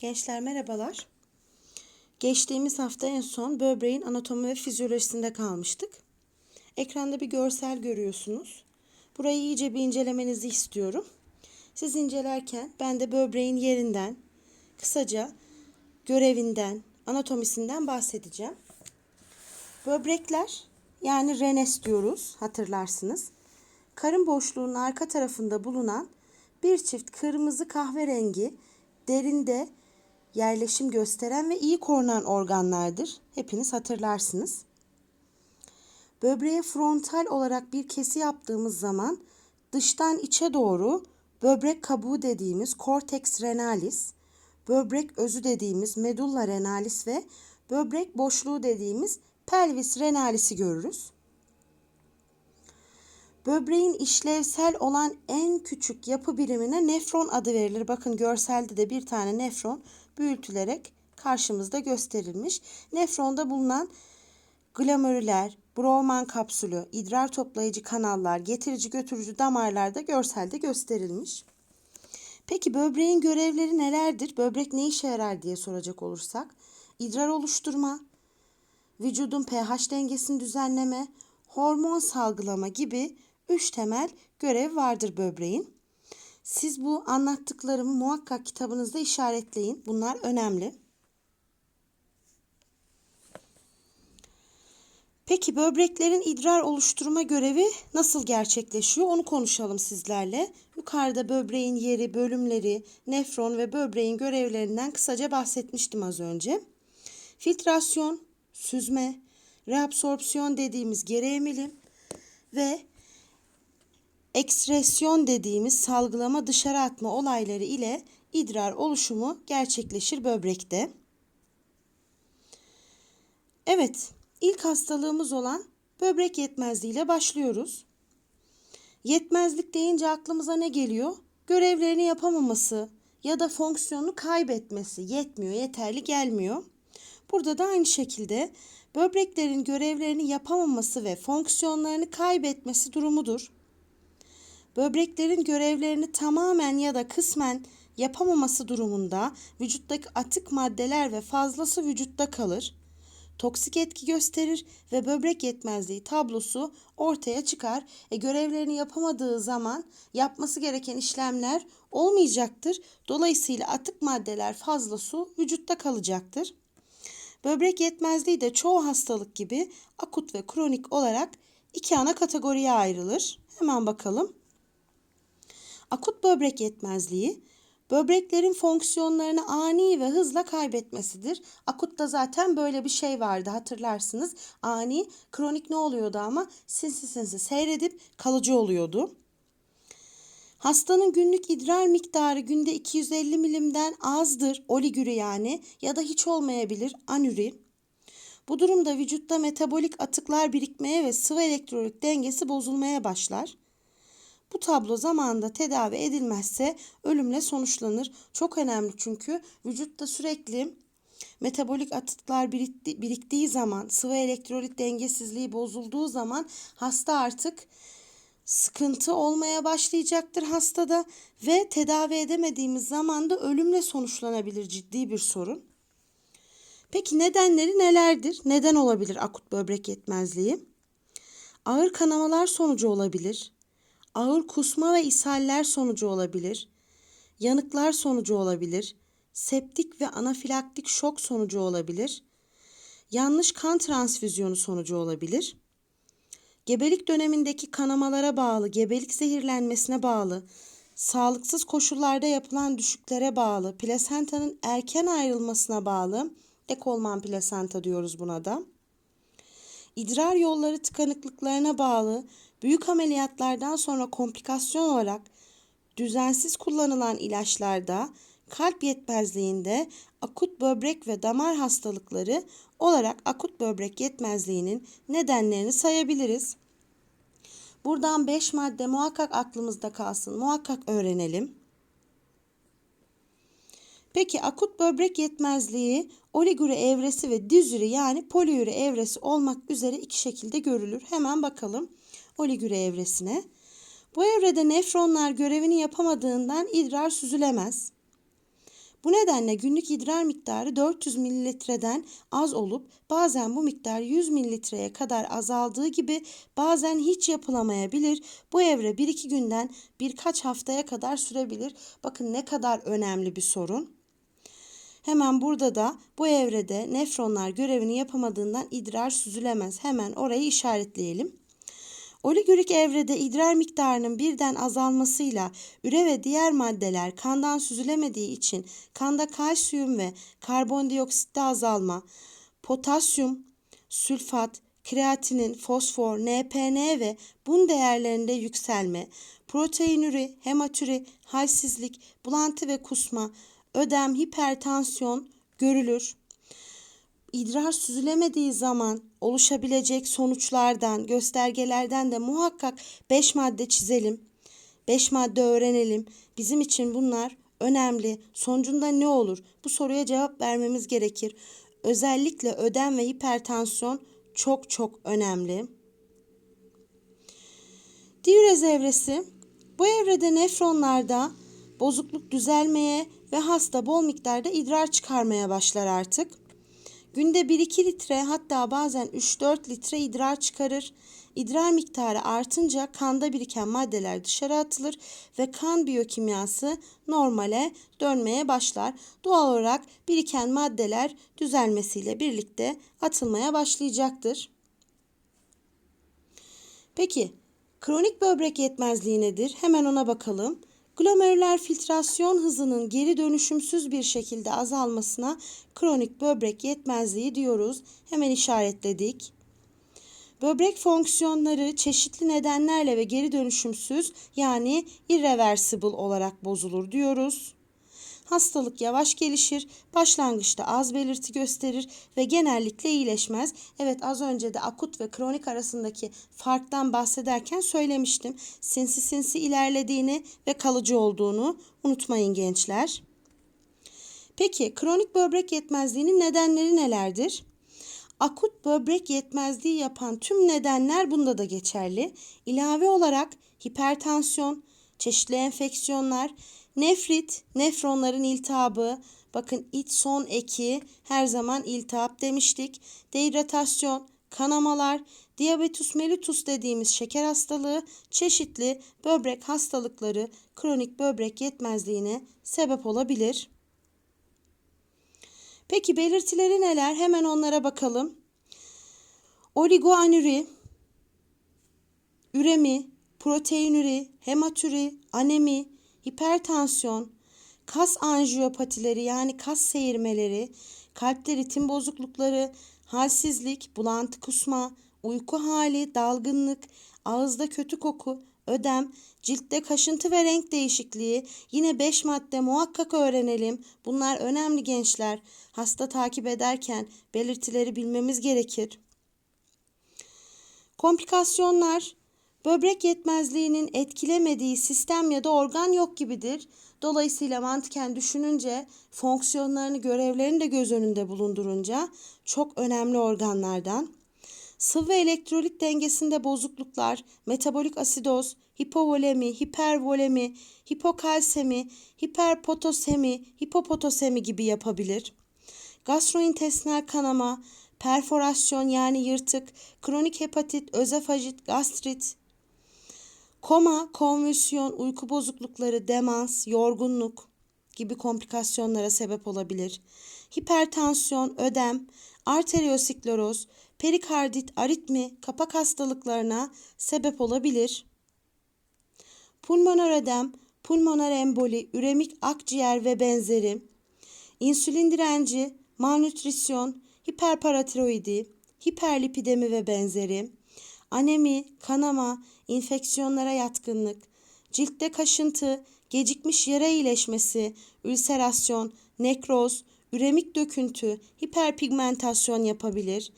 Gençler merhabalar. Geçtiğimiz hafta en son böbreğin anatomi ve fizyolojisinde kalmıştık. Ekranda bir görsel görüyorsunuz. Burayı iyice bir incelemenizi istiyorum. Siz incelerken ben de böbreğin yerinden, kısaca görevinden, anatomisinden bahsedeceğim. Böbrekler yani renes diyoruz hatırlarsınız. Karın boşluğunun arka tarafında bulunan bir çift kırmızı kahverengi derinde yerleşim gösteren ve iyi korunan organlardır. Hepiniz hatırlarsınız. Böbreğe frontal olarak bir kesi yaptığımız zaman dıştan içe doğru böbrek kabuğu dediğimiz cortex renalis, böbrek özü dediğimiz medulla renalis ve böbrek boşluğu dediğimiz pelvis renalis'i görürüz. Böbreğin işlevsel olan en küçük yapı birimine nefron adı verilir. Bakın görselde de bir tane nefron büyütülerek karşımızda gösterilmiş. Nefronda bulunan glomerüler, Bowman kapsülü, idrar toplayıcı kanallar, getirici götürücü damarlar da görselde gösterilmiş. Peki böbreğin görevleri nelerdir? Böbrek ne işe yarar diye soracak olursak. İdrar oluşturma, vücudun pH dengesini düzenleme, hormon salgılama gibi üç temel görev vardır böbreğin. Siz bu anlattıklarımı muhakkak kitabınızda işaretleyin. Bunlar önemli. Peki böbreklerin idrar oluşturma görevi nasıl gerçekleşiyor? Onu konuşalım sizlerle. Yukarıda böbreğin yeri, bölümleri, nefron ve böbreğin görevlerinden kısaca bahsetmiştim az önce. Filtrasyon, süzme, reabsorpsiyon dediğimiz geri emilim ve ekstresyon dediğimiz salgılama dışarı atma olayları ile idrar oluşumu gerçekleşir böbrekte. Evet, ilk hastalığımız olan böbrek yetmezliği ile başlıyoruz. Yetmezlik deyince aklımıza ne geliyor? Görevlerini yapamaması ya da fonksiyonunu kaybetmesi, yetmiyor, yeterli gelmiyor. Burada da aynı şekilde böbreklerin görevlerini yapamaması ve fonksiyonlarını kaybetmesi durumudur. Böbreklerin görevlerini tamamen ya da kısmen yapamaması durumunda vücuttaki atık maddeler ve fazlası vücutta kalır. Toksik etki gösterir ve böbrek yetmezliği tablosu ortaya çıkar. E, görevlerini yapamadığı zaman yapması gereken işlemler olmayacaktır. Dolayısıyla atık maddeler fazla su vücutta kalacaktır. Böbrek yetmezliği de çoğu hastalık gibi akut ve kronik olarak iki ana kategoriye ayrılır. Hemen bakalım. Akut böbrek yetmezliği böbreklerin fonksiyonlarını ani ve hızla kaybetmesidir. Akutta zaten böyle bir şey vardı hatırlarsınız. Ani, kronik ne oluyordu ama sinsi sinsi seyredip kalıcı oluyordu. Hastanın günlük idrar miktarı günde 250 milimden azdır, oligürü yani ya da hiç olmayabilir, anüri. Bu durumda vücutta metabolik atıklar birikmeye ve sıvı elektrolit dengesi bozulmaya başlar. Bu tablo zamanında tedavi edilmezse ölümle sonuçlanır. Çok önemli çünkü vücutta sürekli metabolik atıklar biriktiği zaman, sıvı elektrolit dengesizliği bozulduğu zaman hasta artık sıkıntı olmaya başlayacaktır hastada ve tedavi edemediğimiz zaman da ölümle sonuçlanabilir ciddi bir sorun. Peki nedenleri nelerdir? Neden olabilir akut böbrek yetmezliği? Ağır kanamalar sonucu olabilir. Ağır kusma ve ishaller sonucu olabilir. Yanıklar sonucu olabilir. Septik ve anafilaktik şok sonucu olabilir. Yanlış kan transfüzyonu sonucu olabilir. Gebelik dönemindeki kanamalara bağlı, gebelik zehirlenmesine bağlı, sağlıksız koşullarda yapılan düşüklere bağlı, plasentanın erken ayrılmasına bağlı, dekolman plasenta diyoruz buna da. İdrar yolları tıkanıklıklarına bağlı, büyük ameliyatlardan sonra komplikasyon olarak düzensiz kullanılan ilaçlarda, kalp yetmezliğinde, akut böbrek ve damar hastalıkları olarak akut böbrek yetmezliğinin nedenlerini sayabiliriz. Buradan 5 madde muhakkak aklımızda kalsın. Muhakkak öğrenelim. Peki akut böbrek yetmezliği oligüre evresi ve dizüre yani poliüre evresi olmak üzere iki şekilde görülür. Hemen bakalım oligüre evresine. Bu evrede nefronlar görevini yapamadığından idrar süzülemez. Bu nedenle günlük idrar miktarı 400 mililitreden az olup bazen bu miktar 100 mililitreye kadar azaldığı gibi bazen hiç yapılamayabilir. Bu evre 1-2 günden birkaç haftaya kadar sürebilir. Bakın ne kadar önemli bir sorun. Hemen burada da bu evrede nefronlar görevini yapamadığından idrar süzülemez. Hemen orayı işaretleyelim. Oligürik evrede idrar miktarının birden azalmasıyla üre ve diğer maddeler kandan süzülemediği için kanda kalsiyum ve karbondioksitte azalma, potasyum, sülfat, kreatinin, fosfor, NPN ve bun değerlerinde yükselme, proteinüri, hematüri, halsizlik, bulantı ve kusma, ödem, hipertansiyon görülür idrar süzülemediği zaman oluşabilecek sonuçlardan, göstergelerden de muhakkak 5 madde çizelim. 5 madde öğrenelim. Bizim için bunlar önemli. Sonucunda ne olur? Bu soruya cevap vermemiz gerekir. Özellikle ödem ve hipertansiyon çok çok önemli. Diürez evresi bu evrede nefronlarda bozukluk düzelmeye ve hasta bol miktarda idrar çıkarmaya başlar artık. Günde 1-2 litre hatta bazen 3-4 litre idrar çıkarır. İdrar miktarı artınca kanda biriken maddeler dışarı atılır ve kan biyokimyası normale dönmeye başlar. Doğal olarak biriken maddeler düzelmesiyle birlikte atılmaya başlayacaktır. Peki kronik böbrek yetmezliği nedir? Hemen ona bakalım. Glomerüler filtrasyon hızının geri dönüşümsüz bir şekilde azalmasına kronik böbrek yetmezliği diyoruz. Hemen işaretledik. Böbrek fonksiyonları çeşitli nedenlerle ve geri dönüşümsüz yani irreversible olarak bozulur diyoruz. Hastalık yavaş gelişir, başlangıçta az belirti gösterir ve genellikle iyileşmez. Evet az önce de akut ve kronik arasındaki farktan bahsederken söylemiştim. Sinsi sinsi ilerlediğini ve kalıcı olduğunu unutmayın gençler. Peki kronik böbrek yetmezliğinin nedenleri nelerdir? Akut böbrek yetmezliği yapan tüm nedenler bunda da geçerli. İlave olarak hipertansiyon, çeşitli enfeksiyonlar, Nefrit, nefronların iltihabı. Bakın iç son eki her zaman iltihap demiştik. Dehidratasyon, kanamalar, diabetus mellitus dediğimiz şeker hastalığı, çeşitli böbrek hastalıkları kronik böbrek yetmezliğine sebep olabilir. Peki belirtileri neler? Hemen onlara bakalım. Oligoanüri, üremi, proteinüri, hematüri, anemi, hipertansiyon, kas anjiyopatileri yani kas seyirmeleri, kalpte ritim bozuklukları, halsizlik, bulantı kusma, uyku hali, dalgınlık, ağızda kötü koku, ödem, ciltte kaşıntı ve renk değişikliği. Yine 5 madde muhakkak öğrenelim. Bunlar önemli gençler. Hasta takip ederken belirtileri bilmemiz gerekir. Komplikasyonlar Böbrek yetmezliğinin etkilemediği sistem ya da organ yok gibidir. Dolayısıyla mantıken düşününce fonksiyonlarını, görevlerini de göz önünde bulundurunca çok önemli organlardan. Sıvı elektrolit dengesinde bozukluklar, metabolik asidoz, hipovolemi, hipervolemi, hipokalsemi, hiperpotosemi, hipopotosemi gibi yapabilir. Gastrointestinal kanama, perforasyon yani yırtık, kronik hepatit, özefajit, gastrit, Koma, konvülsiyon, uyku bozuklukları, demans, yorgunluk gibi komplikasyonlara sebep olabilir. Hipertansiyon, ödem, arterioskleroz, perikardit, aritmi, kapak hastalıklarına sebep olabilir. Pulmoner ödem, pulmoner emboli, üremik akciğer ve benzeri, insülin direnci, malnutrisyon, hiperparatiroidi, hiperlipidemi ve benzeri, anemi, kanama, infeksiyonlara yatkınlık, ciltte kaşıntı, gecikmiş yara iyileşmesi, ülserasyon, nekroz, üremik döküntü, hiperpigmentasyon yapabilir.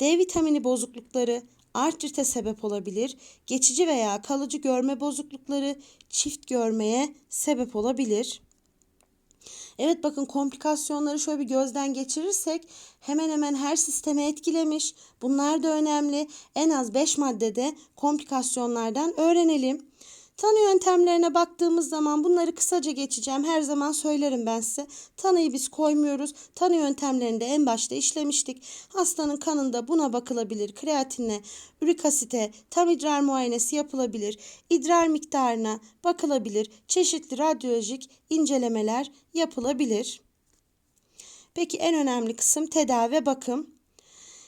D vitamini bozuklukları artrite sebep olabilir. Geçici veya kalıcı görme bozuklukları çift görmeye sebep olabilir. Evet bakın komplikasyonları şöyle bir gözden geçirirsek hemen hemen her sisteme etkilemiş. Bunlar da önemli. En az 5 maddede komplikasyonlardan öğrenelim. Tanı yöntemlerine baktığımız zaman bunları kısaca geçeceğim. Her zaman söylerim ben size. Tanıyı biz koymuyoruz. Tanı yöntemlerinde en başta işlemiştik. Hastanın kanında buna bakılabilir. Kreatinine, ürik asite, tam idrar muayenesi yapılabilir. İdrar miktarına bakılabilir. Çeşitli radyolojik incelemeler yapılabilir. Peki en önemli kısım tedavi bakım.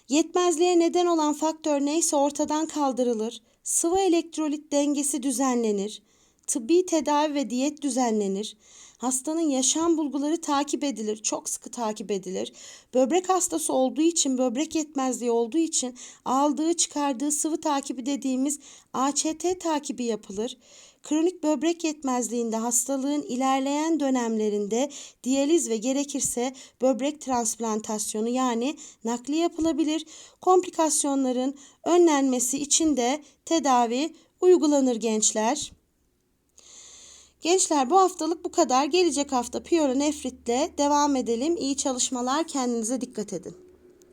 Yetmezliğe neden olan faktör neyse ortadan kaldırılır. Sıvı elektrolit dengesi düzenlenir. Tıbbi tedavi ve diyet düzenlenir. Hastanın yaşam bulguları takip edilir, çok sıkı takip edilir. Böbrek hastası olduğu için, böbrek yetmezliği olduğu için aldığı, çıkardığı sıvı takibi dediğimiz AÇT takibi yapılır. Kronik böbrek yetmezliğinde hastalığın ilerleyen dönemlerinde diyaliz ve gerekirse böbrek transplantasyonu yani nakli yapılabilir. Komplikasyonların önlenmesi için de tedavi uygulanır gençler. Gençler bu haftalık bu kadar. Gelecek hafta piyoronefritle devam edelim. İyi çalışmalar. Kendinize dikkat edin.